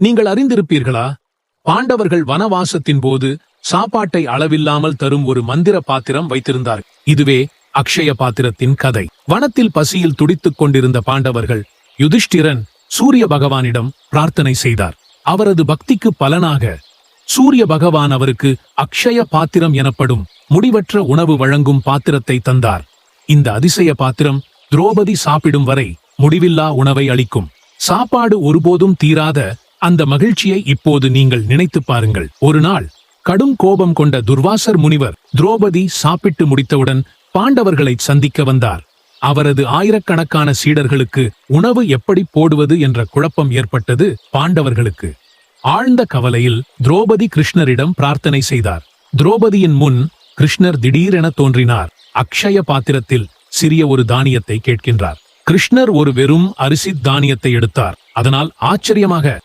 நீங்கள் அறிந்திருப்பீர்களா? பாண்டவர்கள் வனவாசத்தின் போது சாப்பாட்டை அளவில்லாமல் தரும் ஒரு மந்திர பாத்திரம் வைத்திருந்தார் இதுவே அக்ஷய பாத்திரத்தின் கதை. வனத்தில் பசியில் துடித்துக் கொண்டிருந்த பாண்டவர்கள் யுதிஷ்டிரன் சூரிய பகவானிடம் பிரார்த்தனை செய்தார். அவரது பக்திக்கு பலனாக சூரிய பகவான் அவருக்கு அக்ஷய பாத்திரம் எனப்படும் முடிவற்ற உணவு வழங்கும் பாத்திரத்தை தந்தார். இந்த அதிசய பாத்திரம் திரௌபதி சாப்பிடும் வரை முடிவில்லா உணவை அளிக்கும். சாப்பாடு ஒருபோதும் தீராத அந்த மகிழ்ச்சியை இப்போது நீங்கள் நினைத்துப் பாருங்கள். ஒரு நாள் கடும் கோபம் கொண்ட துர்வாசர் முனிவர் திரௌபதி சாப்பிட்டு முடித்தவுடன் பாண்டவர்களை சந்திக்க வந்தார். அவரது ஆயிரக்கணக்கான சீடர்களுக்கு உணவு எப்படி போடுவது என்ற குழப்பம் ஏற்பட்டது பாண்டவர்களுக்கு. ஆழ்ந்த கவலையில் திரௌபதி கிருஷ்ணரிடம் பிரார்த்தனை செய்தார். திரௌபதியின் முன் கிருஷ்ணர் திடீரென தோன்றினார். அக்ஷய பாத்திரத்தில் சிறிய ஒரு தானியத்தை கேட்கின்றார். கிருஷ்ணர் ஒரு வெறும் அரிசி தானியத்தை எடுத்தார். அதனால் ஆச்சரியமாக